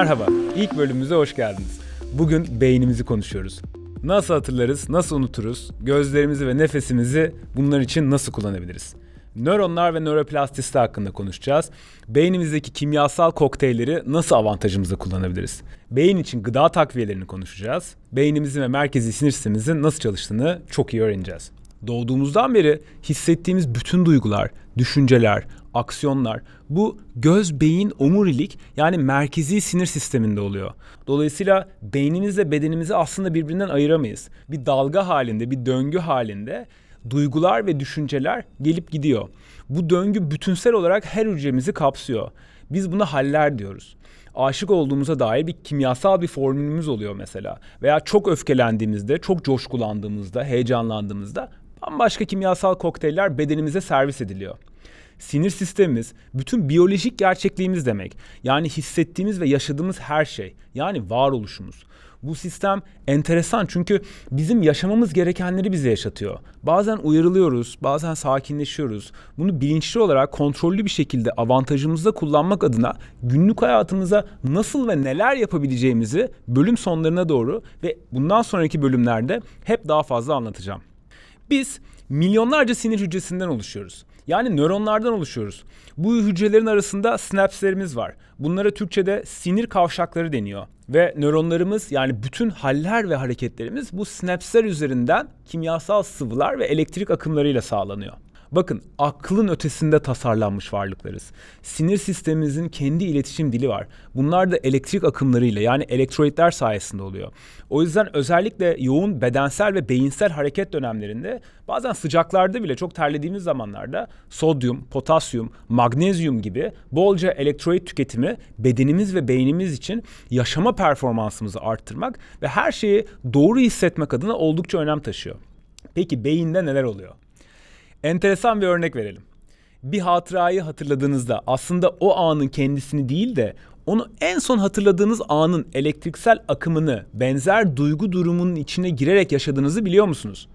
Merhaba, ilk bölümümüze hoş geldiniz. Bugün beynimizi konuşuyoruz. Nasıl hatırlarız, nasıl unuturuz, gözlerimizi ve nefesimizi bunlar için nasıl kullanabiliriz? Nöronlar ve nöroplastisite hakkında konuşacağız. Beynimizdeki kimyasal kokteylleri nasıl avantajımıza kullanabiliriz? Beyin için gıda takviyelerini konuşacağız. Beynimizin ve merkezi sinir sistemimizin nasıl çalıştığını çok iyi öğreneceğiz. Doğduğumuzdan beri hissettiğimiz bütün duygular, düşünceler, aksiyonlar bu göz, beyin, omurilik yani merkezi sinir sisteminde oluyor. Dolayısıyla beynimizle bedenimizi aslında birbirinden ayıramayız. Bir dalga halinde, bir döngü halinde duygular ve düşünceler gelip gidiyor. Bu döngü bütünsel olarak her hücremizi kapsıyor. Biz buna haller diyoruz. Aşık olduğumuza dair bir kimyasal bir formülümüz oluyor mesela. Veya çok öfkelendiğimizde, çok coşkulandığımızda, heyecanlandığımızda bambaşka kimyasal kokteyller bedenimize servis ediliyor. Sinir sistemimiz bütün biyolojik gerçekliğimiz demek. Yani hissettiğimiz ve yaşadığımız her şey. Yani varoluşumuz. Bu sistem enteresan çünkü bizim yaşamamız gerekenleri bize yaşatıyor. Bazen uyarılıyoruz, bazen sakinleşiyoruz. Bunu bilinçli olarak kontrollü bir şekilde avantajımızda kullanmak adına günlük hayatımıza nasıl ve neler yapabileceğimizi bölüm sonlarına doğru ve bundan sonraki bölümlerde hep daha fazla anlatacağım. Biz milyonlarca sinir hücresinden oluşuyoruz. Yani nöronlardan oluşuyoruz. Bu hücrelerin arasında sinapslerimiz var. Bunlara Türkçe'de sinir kavşakları deniyor. Ve nöronlarımız yani bütün haller ve hareketlerimiz bu sinapsler üzerinden kimyasal sıvılar ve elektrik akımlarıyla sağlanıyor. Bakın aklın ötesinde tasarlanmış varlıklarız. Sinir sistemimizin kendi iletişim dili var. Bunlar da elektrik akımlarıyla yani elektrolitler sayesinde oluyor. O yüzden özellikle yoğun bedensel ve beyinsel hareket dönemlerinde bazen sıcaklarda bile çok terlediğimiz zamanlarda sodyum, potasyum, magnezyum gibi bolca elektrolit tüketimi bedenimiz ve beynimiz için yaşama performansımızı arttırmak ve her şeyi doğru hissetmek adına oldukça önem taşıyor. Peki beyinde neler oluyor? Enteresan bir örnek verelim. Bir hatırayı hatırladığınızda aslında o anın kendisini değil de onu en son hatırladığınız anın elektriksel akımını benzer duygu durumunun içine girerek yaşadığınızı biliyor musunuz?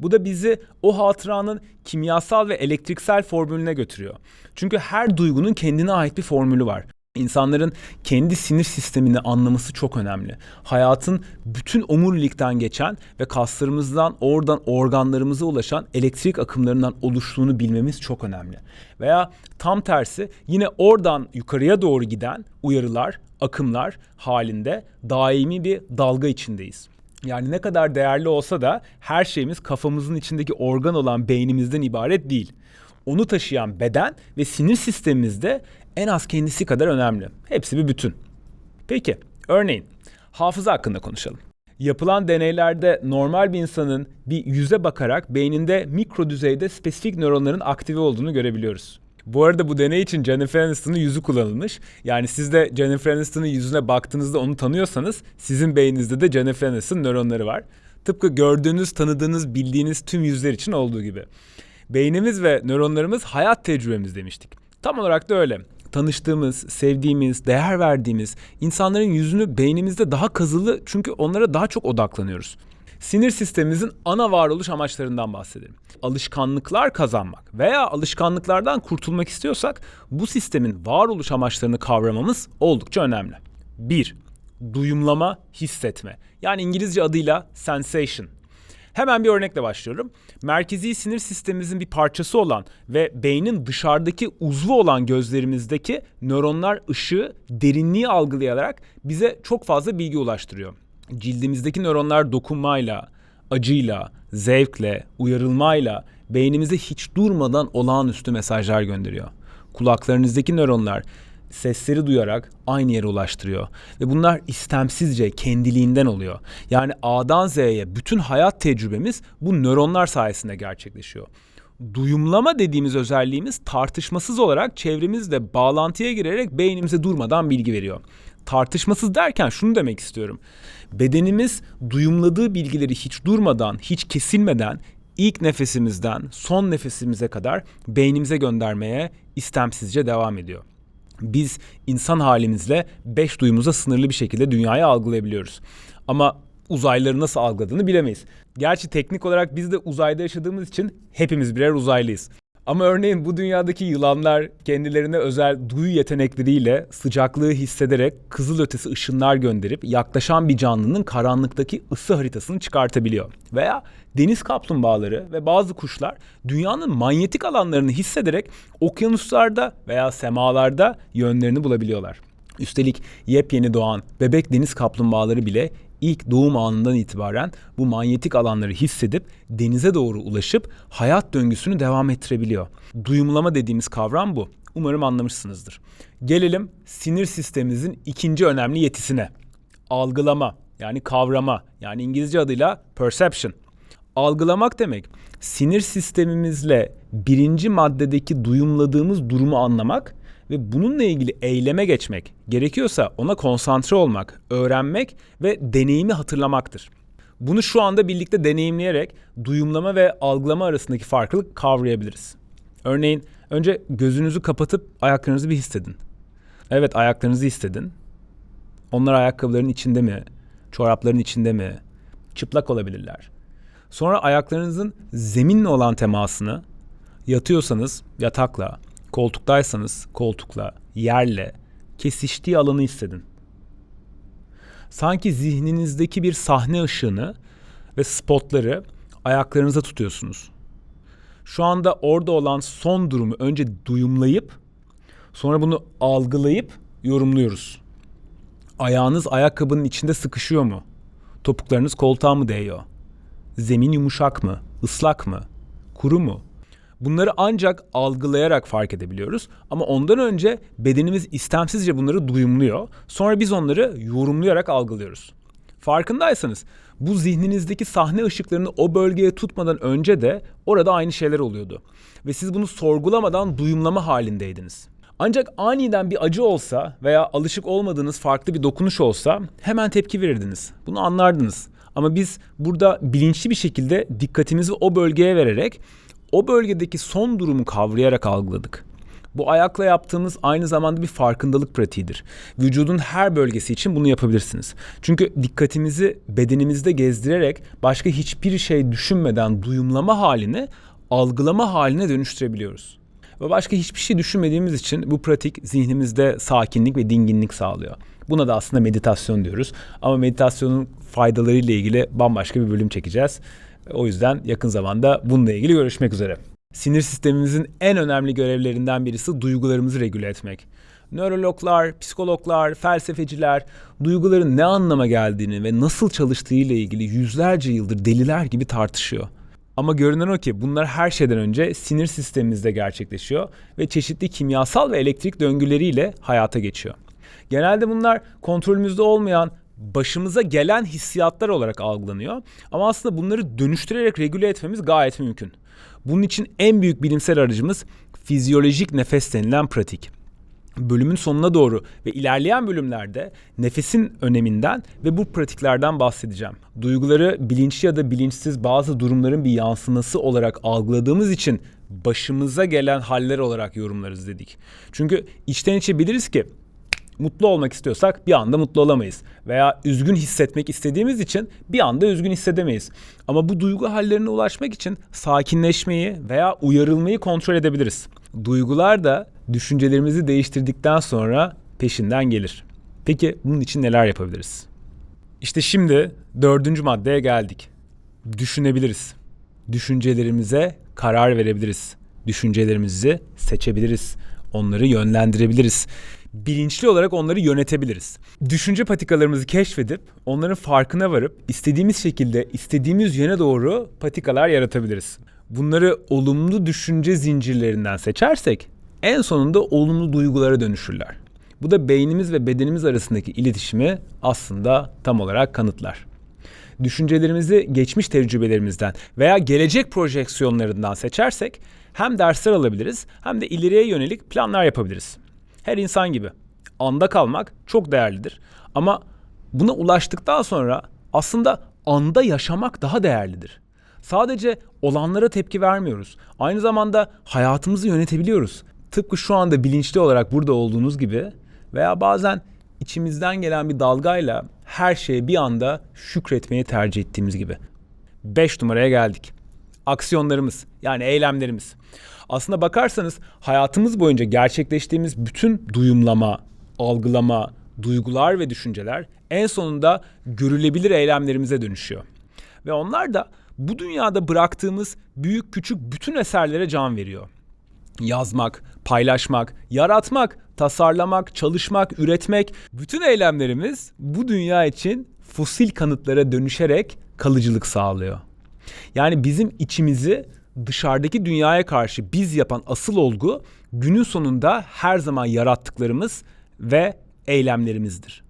Bu da bizi o hatıranın kimyasal ve elektriksel formülüne götürüyor. Çünkü her duygunun kendine ait bir formülü var. İnsanların kendi sinir sistemini anlaması çok önemli. Hayatın bütün omurilikten geçen ve kaslarımızdan oradan organlarımıza ulaşan elektrik akımlarından oluştuğunu bilmemiz çok önemli. Veya tam tersi yine oradan yukarıya doğru giden uyarılar, akımlar halinde daimi bir dalga içindeyiz. Yani ne kadar değerli olsa da her şeyimiz kafamızın içindeki organ olan beynimizden ibaret değil. Onu taşıyan beden ve sinir sistemimizde en az kendisi kadar önemli. Hepsi bir bütün. Peki, örneğin hafıza hakkında konuşalım. Yapılan deneylerde normal bir insanın bir yüze bakarak beyninde mikro düzeyde spesifik nöronların aktive olduğunu görebiliyoruz. Bu arada bu deney için Jennifer Aniston'un yüzü kullanılmış. Yani siz de Jennifer Aniston'un yüzüne baktığınızda onu tanıyorsanız sizin beyninizde de Jennifer Aniston nöronları var. Tıpkı gördüğünüz, tanıdığınız, bildiğiniz tüm yüzler için olduğu gibi. Beynimiz ve nöronlarımız hayat tecrübemiz demiştik. Tam olarak da öyle. Tanıştığımız, sevdiğimiz, değer verdiğimiz insanların yüzünü beynimizde daha kazılı çünkü onlara daha çok odaklanıyoruz. Sinir sistemimizin ana varoluş amaçlarından bahsedelim. Alışkanlıklar kazanmak veya alışkanlıklardan kurtulmak istiyorsak bu sistemin varoluş amaçlarını kavramamız oldukça önemli. 1. Duyumlama, hissetme. Yani İngilizce adıyla sensation. Hemen bir örnekle başlıyorum. Merkezi sinir sistemimizin bir parçası olan ve beynin dışarıdaki uzvu olan gözlerimizdeki nöronlar ışığı derinliği algılayarak bize çok fazla bilgi ulaştırıyor. Cildimizdeki nöronlar dokunmayla, acıyla, zevkle, uyarılmayla beynimize hiç durmadan olağanüstü mesajlar gönderiyor. Kulaklarınızdaki nöronlar sesleri duyarak aynı yere ulaştırıyor. Ve bunlar istemsizce kendiliğinden oluyor. Yani A'dan Z'ye bütün hayat tecrübemiz bu nöronlar sayesinde gerçekleşiyor. Duyumlama dediğimiz özelliğimiz tartışmasız olarak çevremizle bağlantıya girerek beynimize durmadan bilgi veriyor. Tartışmasız derken şunu demek istiyorum. Bedenimiz duyumladığı bilgileri hiç durmadan, hiç kesilmeden ilk nefesimizden son nefesimize kadar beynimize göndermeye istemsizce devam ediyor biz insan halimizle beş duyumuza sınırlı bir şekilde dünyayı algılayabiliyoruz. Ama uzaylıları nasıl algıladığını bilemeyiz. Gerçi teknik olarak biz de uzayda yaşadığımız için hepimiz birer uzaylıyız. Ama örneğin bu dünyadaki yılanlar kendilerine özel duyu yetenekleriyle sıcaklığı hissederek kızılötesi ışınlar gönderip yaklaşan bir canlının karanlıktaki ısı haritasını çıkartabiliyor. Veya deniz kaplumbağaları ve bazı kuşlar dünyanın manyetik alanlarını hissederek okyanuslarda veya semalarda yönlerini bulabiliyorlar. Üstelik yepyeni doğan bebek deniz kaplumbağaları bile ilk doğum anından itibaren bu manyetik alanları hissedip denize doğru ulaşıp hayat döngüsünü devam ettirebiliyor. Duyumlama dediğimiz kavram bu. Umarım anlamışsınızdır. Gelelim sinir sistemimizin ikinci önemli yetisine. Algılama yani kavrama yani İngilizce adıyla perception. Algılamak demek sinir sistemimizle birinci maddedeki duyumladığımız durumu anlamak ve bununla ilgili eyleme geçmek, gerekiyorsa ona konsantre olmak, öğrenmek ve deneyimi hatırlamaktır. Bunu şu anda birlikte deneyimleyerek duyumlama ve algılama arasındaki farklılık kavrayabiliriz. Örneğin önce gözünüzü kapatıp ayaklarınızı bir hissedin. Evet ayaklarınızı hissedin. Onlar ayakkabıların içinde mi? Çorapların içinde mi? Çıplak olabilirler. Sonra ayaklarınızın zeminle olan temasını yatıyorsanız yatakla, koltuktaysanız koltukla, yerle kesiştiği alanı hissedin. Sanki zihninizdeki bir sahne ışığını ve spotları ayaklarınıza tutuyorsunuz. Şu anda orada olan son durumu önce duyumlayıp sonra bunu algılayıp yorumluyoruz. Ayağınız ayakkabının içinde sıkışıyor mu? Topuklarınız koltuğa mı değiyor? Zemin yumuşak mı? Islak mı? Kuru mu? Bunları ancak algılayarak fark edebiliyoruz. Ama ondan önce bedenimiz istemsizce bunları duyumluyor. Sonra biz onları yorumlayarak algılıyoruz. Farkındaysanız bu zihninizdeki sahne ışıklarını o bölgeye tutmadan önce de orada aynı şeyler oluyordu. Ve siz bunu sorgulamadan duyumlama halindeydiniz. Ancak aniden bir acı olsa veya alışık olmadığınız farklı bir dokunuş olsa hemen tepki verirdiniz. Bunu anlardınız. Ama biz burada bilinçli bir şekilde dikkatimizi o bölgeye vererek o bölgedeki son durumu kavrayarak algıladık. Bu ayakla yaptığımız aynı zamanda bir farkındalık pratiğidir. Vücudun her bölgesi için bunu yapabilirsiniz. Çünkü dikkatimizi bedenimizde gezdirerek başka hiçbir şey düşünmeden duyumlama halini algılama haline dönüştürebiliyoruz. Ve başka hiçbir şey düşünmediğimiz için bu pratik zihnimizde sakinlik ve dinginlik sağlıyor. Buna da aslında meditasyon diyoruz. Ama meditasyonun faydalarıyla ilgili bambaşka bir bölüm çekeceğiz. O yüzden yakın zamanda bununla ilgili görüşmek üzere. Sinir sistemimizin en önemli görevlerinden birisi duygularımızı regüle etmek. Nörologlar, psikologlar, felsefeciler duyguların ne anlama geldiğini ve nasıl çalıştığı ile ilgili yüzlerce yıldır deliler gibi tartışıyor. Ama görünen o ki bunlar her şeyden önce sinir sistemimizde gerçekleşiyor ve çeşitli kimyasal ve elektrik döngüleriyle hayata geçiyor. Genelde bunlar kontrolümüzde olmayan başımıza gelen hissiyatlar olarak algılanıyor. Ama aslında bunları dönüştürerek regüle etmemiz gayet mümkün. Bunun için en büyük bilimsel aracımız fizyolojik nefes denilen pratik. Bölümün sonuna doğru ve ilerleyen bölümlerde nefesin öneminden ve bu pratiklerden bahsedeceğim. Duyguları bilinçli ya da bilinçsiz bazı durumların bir yansıması olarak algıladığımız için başımıza gelen haller olarak yorumlarız dedik. Çünkü içten içe biliriz ki mutlu olmak istiyorsak bir anda mutlu olamayız. Veya üzgün hissetmek istediğimiz için bir anda üzgün hissedemeyiz. Ama bu duygu hallerine ulaşmak için sakinleşmeyi veya uyarılmayı kontrol edebiliriz. Duygular da düşüncelerimizi değiştirdikten sonra peşinden gelir. Peki bunun için neler yapabiliriz? İşte şimdi dördüncü maddeye geldik. Düşünebiliriz. Düşüncelerimize karar verebiliriz. Düşüncelerimizi seçebiliriz. Onları yönlendirebiliriz bilinçli olarak onları yönetebiliriz. Düşünce patikalarımızı keşfedip onların farkına varıp istediğimiz şekilde istediğimiz yöne doğru patikalar yaratabiliriz. Bunları olumlu düşünce zincirlerinden seçersek en sonunda olumlu duygulara dönüşürler. Bu da beynimiz ve bedenimiz arasındaki iletişimi aslında tam olarak kanıtlar. Düşüncelerimizi geçmiş tecrübelerimizden veya gelecek projeksiyonlarından seçersek hem dersler alabiliriz hem de ileriye yönelik planlar yapabiliriz. Her insan gibi. Anda kalmak çok değerlidir. Ama buna ulaştıktan sonra aslında anda yaşamak daha değerlidir. Sadece olanlara tepki vermiyoruz. Aynı zamanda hayatımızı yönetebiliyoruz. Tıpkı şu anda bilinçli olarak burada olduğunuz gibi veya bazen içimizden gelen bir dalgayla her şeye bir anda şükretmeyi tercih ettiğimiz gibi. 5 numaraya geldik. aksiyonlarımız yani eylemlerimiz. Aslında bakarsanız hayatımız boyunca gerçekleştiğimiz bütün duyumlama, algılama, duygular ve düşünceler en sonunda görülebilir eylemlerimize dönüşüyor. Ve onlar da bu dünyada bıraktığımız büyük küçük bütün eserlere can veriyor. Yazmak, paylaşmak, yaratmak, tasarlamak, çalışmak, üretmek bütün eylemlerimiz bu dünya için fosil kanıtlara dönüşerek kalıcılık sağlıyor. Yani bizim içimizi dışarıdaki dünyaya karşı biz yapan asıl olgu günün sonunda her zaman yarattıklarımız ve eylemlerimizdir.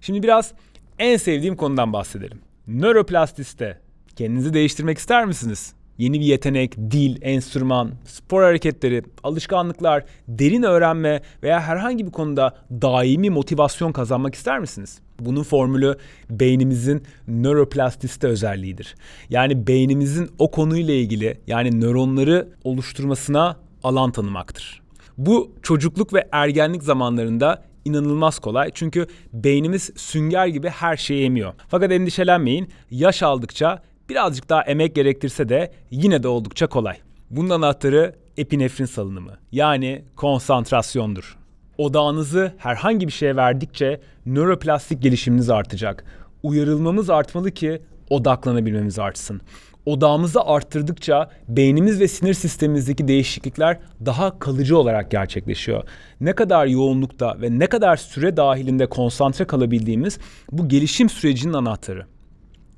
Şimdi biraz en sevdiğim konudan bahsedelim. Nöroplastiste kendinizi değiştirmek ister misiniz? Yeni bir yetenek, dil, enstrüman, spor hareketleri, alışkanlıklar, derin öğrenme veya herhangi bir konuda daimi motivasyon kazanmak ister misiniz? Bunun formülü beynimizin nöroplastisite özelliğidir. Yani beynimizin o konuyla ilgili yani nöronları oluşturmasına alan tanımaktır. Bu çocukluk ve ergenlik zamanlarında inanılmaz kolay. Çünkü beynimiz sünger gibi her şeyi emiyor. Fakat endişelenmeyin. Yaş aldıkça birazcık daha emek gerektirse de yine de oldukça kolay. Bunun anahtarı epinefrin salınımı. Yani konsantrasyondur. Odağınızı herhangi bir şeye verdikçe nöroplastik gelişiminiz artacak. Uyarılmamız artmalı ki odaklanabilmemiz artsın. Odağımızı arttırdıkça beynimiz ve sinir sistemimizdeki değişiklikler daha kalıcı olarak gerçekleşiyor. Ne kadar yoğunlukta ve ne kadar süre dahilinde konsantre kalabildiğimiz bu gelişim sürecinin anahtarı.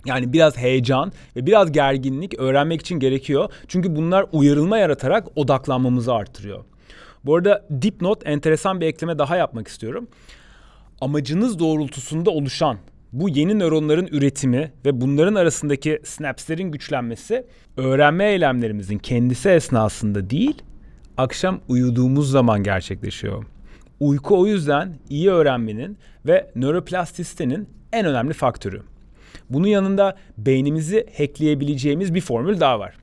Yani biraz heyecan ve biraz gerginlik öğrenmek için gerekiyor. Çünkü bunlar uyarılma yaratarak odaklanmamızı artırıyor. Bu arada dipnot enteresan bir ekleme daha yapmak istiyorum. Amacınız doğrultusunda oluşan bu yeni nöronların üretimi ve bunların arasındaki synapslerin güçlenmesi öğrenme eylemlerimizin kendisi esnasında değil, akşam uyuduğumuz zaman gerçekleşiyor. Uyku o yüzden iyi öğrenmenin ve nöroplastisitenin en önemli faktörü. Bunun yanında beynimizi hackleyebileceğimiz bir formül daha var.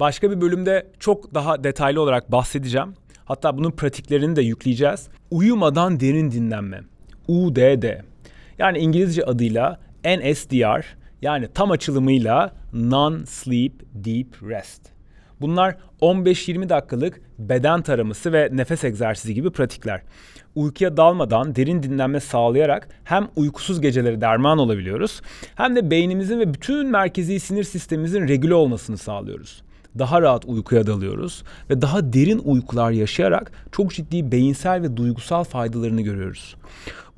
Başka bir bölümde çok daha detaylı olarak bahsedeceğim. Hatta bunun pratiklerini de yükleyeceğiz. Uyumadan derin dinlenme. UDD. Yani İngilizce adıyla NSDR yani tam açılımıyla Non-Sleep Deep Rest. Bunlar 15-20 dakikalık beden taraması ve nefes egzersizi gibi pratikler. Uykuya dalmadan derin dinlenme sağlayarak hem uykusuz geceleri derman olabiliyoruz hem de beynimizin ve bütün merkezi sinir sistemimizin regüle olmasını sağlıyoruz daha rahat uykuya dalıyoruz ve daha derin uykular yaşayarak çok ciddi beyinsel ve duygusal faydalarını görüyoruz.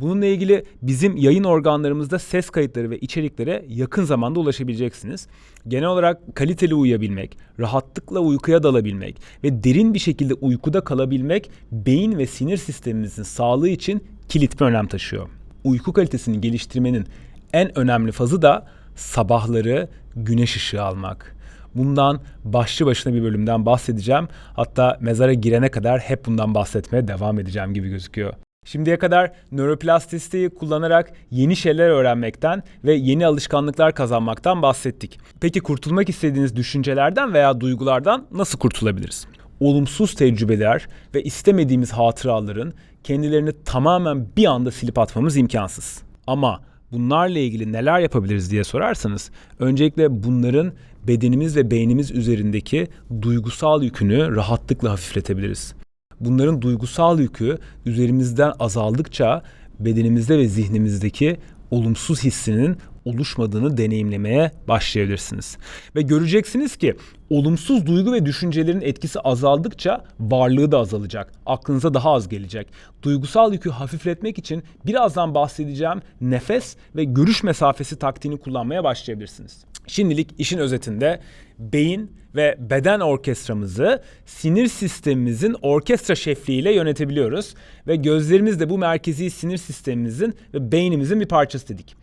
Bununla ilgili bizim yayın organlarımızda ses kayıtları ve içeriklere yakın zamanda ulaşabileceksiniz. Genel olarak kaliteli uyuyabilmek, rahatlıkla uykuya dalabilmek ve derin bir şekilde uykuda kalabilmek beyin ve sinir sistemimizin sağlığı için kilit bir önem taşıyor. Uyku kalitesini geliştirmenin en önemli fazı da sabahları güneş ışığı almak. Bundan başlı başına bir bölümden bahsedeceğim. Hatta mezara girene kadar hep bundan bahsetmeye devam edeceğim gibi gözüküyor. Şimdiye kadar nöroplastisteyi kullanarak yeni şeyler öğrenmekten ve yeni alışkanlıklar kazanmaktan bahsettik. Peki kurtulmak istediğiniz düşüncelerden veya duygulardan nasıl kurtulabiliriz? Olumsuz tecrübeler ve istemediğimiz hatıraların kendilerini tamamen bir anda silip atmamız imkansız. Ama bunlarla ilgili neler yapabiliriz diye sorarsanız öncelikle bunların bedenimiz ve beynimiz üzerindeki duygusal yükünü rahatlıkla hafifletebiliriz. Bunların duygusal yükü üzerimizden azaldıkça bedenimizde ve zihnimizdeki olumsuz hissinin oluşmadığını deneyimlemeye başlayabilirsiniz. Ve göreceksiniz ki olumsuz duygu ve düşüncelerin etkisi azaldıkça varlığı da azalacak. Aklınıza daha az gelecek. Duygusal yükü hafifletmek için birazdan bahsedeceğim nefes ve görüş mesafesi taktiğini kullanmaya başlayabilirsiniz. Şimdilik işin özetinde beyin ve beden orkestramızı sinir sistemimizin orkestra şefliğiyle yönetebiliyoruz ve gözlerimiz de bu merkezi sinir sistemimizin ve beynimizin bir parçası dedik.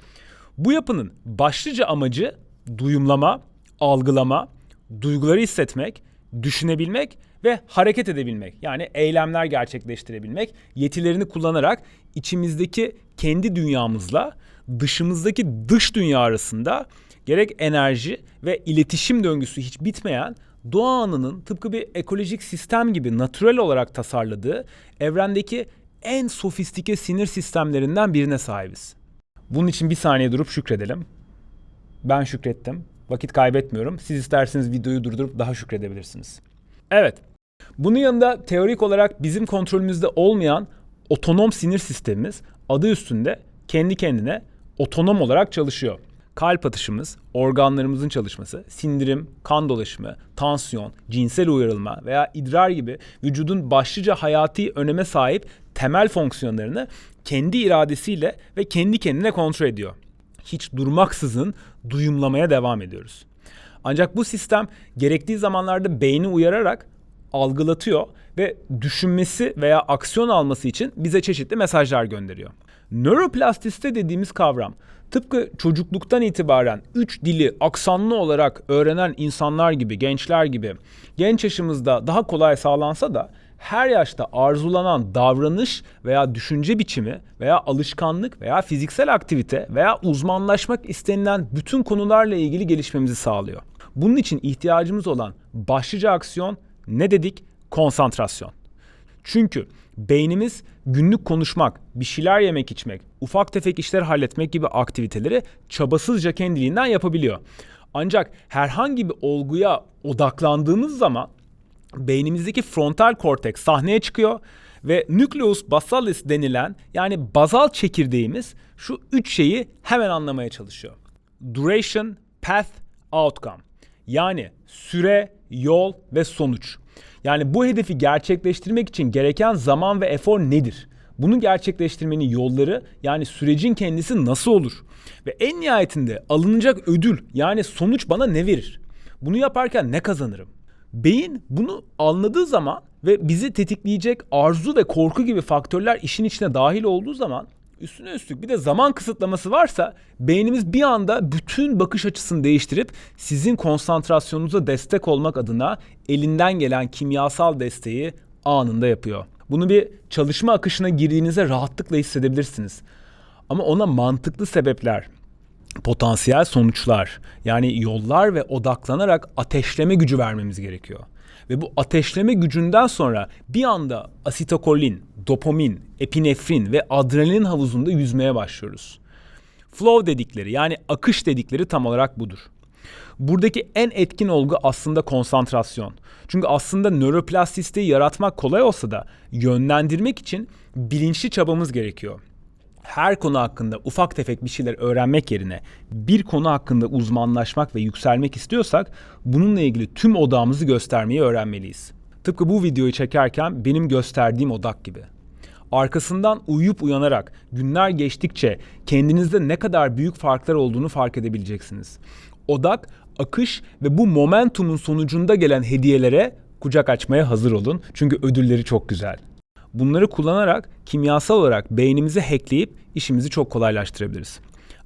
Bu yapının başlıca amacı duyumlama, algılama, duyguları hissetmek, düşünebilmek ve hareket edebilmek. Yani eylemler gerçekleştirebilmek, yetilerini kullanarak içimizdeki kendi dünyamızla dışımızdaki dış dünya arasında gerek enerji ve iletişim döngüsü hiç bitmeyen doğa anının tıpkı bir ekolojik sistem gibi natürel olarak tasarladığı evrendeki en sofistike sinir sistemlerinden birine sahibiz. Bunun için bir saniye durup şükredelim. Ben şükrettim. Vakit kaybetmiyorum. Siz isterseniz videoyu durdurup daha şükredebilirsiniz. Evet. Bunun yanında teorik olarak bizim kontrolümüzde olmayan otonom sinir sistemimiz adı üstünde kendi kendine otonom olarak çalışıyor. Kalp atışımız, organlarımızın çalışması, sindirim, kan dolaşımı, tansiyon, cinsel uyarılma veya idrar gibi vücudun başlıca hayati öneme sahip temel fonksiyonlarını kendi iradesiyle ve kendi kendine kontrol ediyor. Hiç durmaksızın duyumlamaya devam ediyoruz. Ancak bu sistem gerektiği zamanlarda beyni uyararak algılatıyor ve düşünmesi veya aksiyon alması için bize çeşitli mesajlar gönderiyor. Nöroplastisite dediğimiz kavram tıpkı çocukluktan itibaren üç dili aksanlı olarak öğrenen insanlar gibi, gençler gibi genç yaşımızda daha kolay sağlansa da her yaşta arzulanan davranış veya düşünce biçimi veya alışkanlık veya fiziksel aktivite veya uzmanlaşmak istenilen bütün konularla ilgili gelişmemizi sağlıyor. Bunun için ihtiyacımız olan başlıca aksiyon ne dedik? Konsantrasyon. Çünkü beynimiz günlük konuşmak, bir şeyler yemek içmek, ufak tefek işler halletmek gibi aktiviteleri çabasızca kendiliğinden yapabiliyor. Ancak herhangi bir olguya odaklandığımız zaman beynimizdeki frontal korteks sahneye çıkıyor ve nucleus basalis denilen yani bazal çekirdeğimiz şu üç şeyi hemen anlamaya çalışıyor. Duration, path, outcome. Yani süre, yol ve sonuç. Yani bu hedefi gerçekleştirmek için gereken zaman ve efor nedir? Bunu gerçekleştirmenin yolları yani sürecin kendisi nasıl olur? Ve en nihayetinde alınacak ödül yani sonuç bana ne verir? Bunu yaparken ne kazanırım? Beyin bunu anladığı zaman ve bizi tetikleyecek arzu ve korku gibi faktörler işin içine dahil olduğu zaman üstüne üstlük bir de zaman kısıtlaması varsa beynimiz bir anda bütün bakış açısını değiştirip sizin konsantrasyonunuza destek olmak adına elinden gelen kimyasal desteği anında yapıyor. Bunu bir çalışma akışına girdiğinizde rahatlıkla hissedebilirsiniz. Ama ona mantıklı sebepler, potansiyel sonuçlar yani yollar ve odaklanarak ateşleme gücü vermemiz gerekiyor. Ve bu ateşleme gücünden sonra bir anda asitokolin, dopamin, epinefrin ve adrenalin havuzunda yüzmeye başlıyoruz. Flow dedikleri yani akış dedikleri tam olarak budur. Buradaki en etkin olgu aslında konsantrasyon. Çünkü aslında nöroplastisteyi yaratmak kolay olsa da yönlendirmek için bilinçli çabamız gerekiyor her konu hakkında ufak tefek bir şeyler öğrenmek yerine bir konu hakkında uzmanlaşmak ve yükselmek istiyorsak bununla ilgili tüm odağımızı göstermeyi öğrenmeliyiz. Tıpkı bu videoyu çekerken benim gösterdiğim odak gibi. Arkasından uyuyup uyanarak günler geçtikçe kendinizde ne kadar büyük farklar olduğunu fark edebileceksiniz. Odak, akış ve bu momentumun sonucunda gelen hediyelere kucak açmaya hazır olun. Çünkü ödülleri çok güzel. Bunları kullanarak kimyasal olarak beynimizi hackleyip işimizi çok kolaylaştırabiliriz.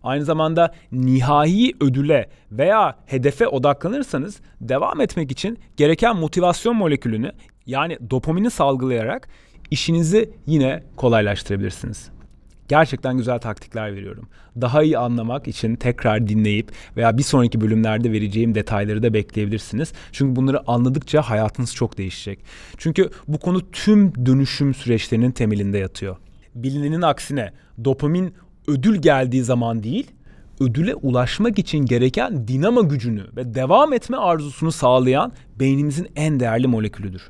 Aynı zamanda nihai ödüle veya hedefe odaklanırsanız devam etmek için gereken motivasyon molekülünü yani dopamini salgılayarak işinizi yine kolaylaştırabilirsiniz gerçekten güzel taktikler veriyorum. Daha iyi anlamak için tekrar dinleyip veya bir sonraki bölümlerde vereceğim detayları da bekleyebilirsiniz. Çünkü bunları anladıkça hayatınız çok değişecek. Çünkü bu konu tüm dönüşüm süreçlerinin temelinde yatıyor. Bilinenin aksine dopamin ödül geldiği zaman değil, ödüle ulaşmak için gereken dinamo gücünü ve devam etme arzusunu sağlayan beynimizin en değerli molekülüdür.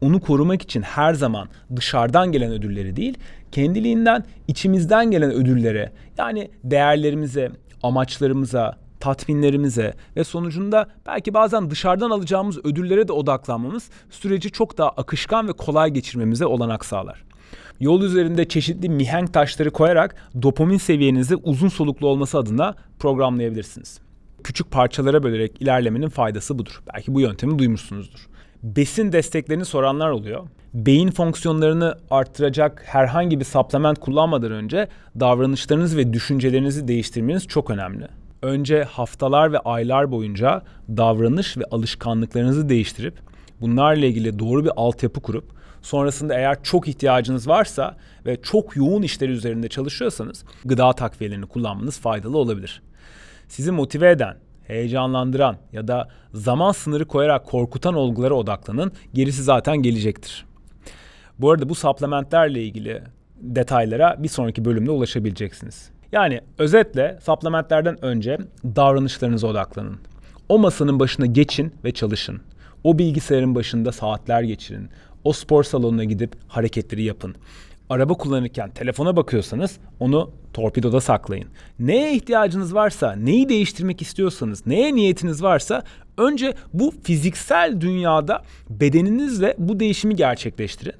Onu korumak için her zaman dışarıdan gelen ödülleri değil, kendiliğinden içimizden gelen ödüllere yani değerlerimize, amaçlarımıza, tatminlerimize ve sonucunda belki bazen dışarıdan alacağımız ödüllere de odaklanmamız süreci çok daha akışkan ve kolay geçirmemize olanak sağlar. Yol üzerinde çeşitli mihenk taşları koyarak dopamin seviyenizi uzun soluklu olması adına programlayabilirsiniz. Küçük parçalara bölerek ilerlemenin faydası budur. Belki bu yöntemi duymuşsunuzdur. Besin desteklerini soranlar oluyor. Beyin fonksiyonlarını arttıracak herhangi bir supplement kullanmadan önce davranışlarınız ve düşüncelerinizi değiştirmeniz çok önemli. Önce haftalar ve aylar boyunca davranış ve alışkanlıklarınızı değiştirip bunlarla ilgili doğru bir altyapı kurup sonrasında eğer çok ihtiyacınız varsa ve çok yoğun işler üzerinde çalışıyorsanız gıda takviyelerini kullanmanız faydalı olabilir. Sizi motive eden, heyecanlandıran ya da zaman sınırı koyarak korkutan olgulara odaklanın. Gerisi zaten gelecektir. Bu arada bu supplementlerle ilgili detaylara bir sonraki bölümde ulaşabileceksiniz. Yani özetle supplementlerden önce davranışlarınıza odaklanın. O masanın başına geçin ve çalışın. O bilgisayarın başında saatler geçirin. O spor salonuna gidip hareketleri yapın. Araba kullanırken telefona bakıyorsanız onu torpidoda saklayın. Neye ihtiyacınız varsa, neyi değiştirmek istiyorsanız, neye niyetiniz varsa önce bu fiziksel dünyada bedeninizle bu değişimi gerçekleştirin.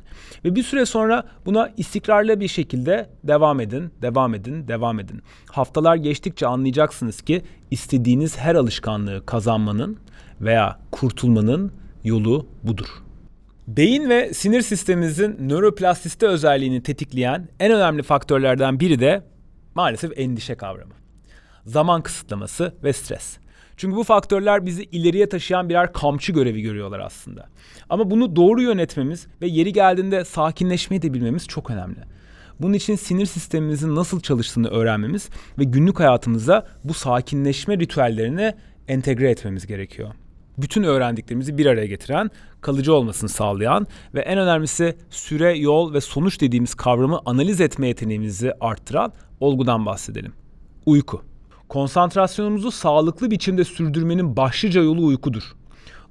Ve bir süre sonra buna istikrarlı bir şekilde devam edin, devam edin, devam edin. Haftalar geçtikçe anlayacaksınız ki istediğiniz her alışkanlığı kazanmanın veya kurtulmanın yolu budur. Beyin ve sinir sistemimizin nöroplastisite özelliğini tetikleyen en önemli faktörlerden biri de maalesef endişe kavramı. Zaman kısıtlaması ve stres. Çünkü bu faktörler bizi ileriye taşıyan birer kamçı görevi görüyorlar aslında. Ama bunu doğru yönetmemiz ve yeri geldiğinde sakinleşmeyi de bilmemiz çok önemli. Bunun için sinir sistemimizin nasıl çalıştığını öğrenmemiz ve günlük hayatımıza bu sakinleşme ritüellerini entegre etmemiz gerekiyor bütün öğrendiklerimizi bir araya getiren, kalıcı olmasını sağlayan ve en önemlisi süre, yol ve sonuç dediğimiz kavramı analiz etme yeteneğimizi arttıran olgudan bahsedelim. Uyku. Konsantrasyonumuzu sağlıklı biçimde sürdürmenin başlıca yolu uykudur.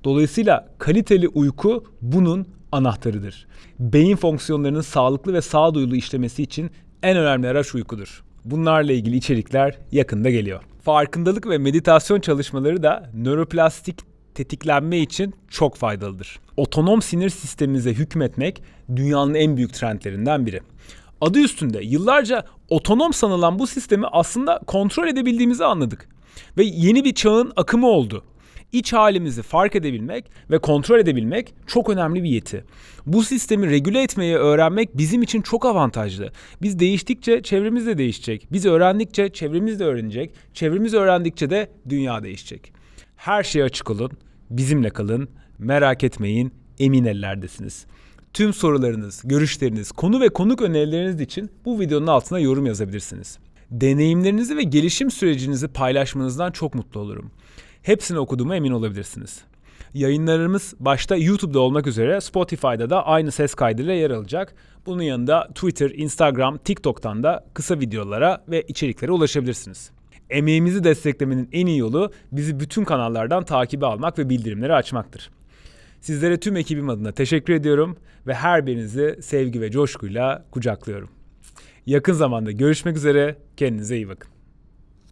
Dolayısıyla kaliteli uyku bunun anahtarıdır. Beyin fonksiyonlarının sağlıklı ve sağduyulu işlemesi için en önemli araç uykudur. Bunlarla ilgili içerikler yakında geliyor. Farkındalık ve meditasyon çalışmaları da nöroplastik tetiklenme için çok faydalıdır. Otonom sinir sistemimize hükmetmek dünyanın en büyük trendlerinden biri. Adı üstünde yıllarca otonom sanılan bu sistemi aslında kontrol edebildiğimizi anladık. Ve yeni bir çağın akımı oldu. İç halimizi fark edebilmek ve kontrol edebilmek çok önemli bir yeti. Bu sistemi regüle etmeyi öğrenmek bizim için çok avantajlı. Biz değiştikçe çevremiz de değişecek. Biz öğrendikçe çevremiz de öğrenecek. Çevremiz öğrendikçe de dünya değişecek. Her şeye açık olun, bizimle kalın, merak etmeyin, emin ellerdesiniz. Tüm sorularınız, görüşleriniz, konu ve konuk önerileriniz için bu videonun altına yorum yazabilirsiniz. Deneyimlerinizi ve gelişim sürecinizi paylaşmanızdan çok mutlu olurum. Hepsini okuduğuma emin olabilirsiniz. Yayınlarımız başta YouTube'da olmak üzere Spotify'da da aynı ses kaydıyla yer alacak. Bunun yanında Twitter, Instagram, TikTok'tan da kısa videolara ve içeriklere ulaşabilirsiniz. Emeğimizi desteklemenin en iyi yolu bizi bütün kanallardan takibe almak ve bildirimleri açmaktır. Sizlere tüm ekibim adına teşekkür ediyorum ve her birinizi sevgi ve coşkuyla kucaklıyorum. Yakın zamanda görüşmek üzere. Kendinize iyi bakın.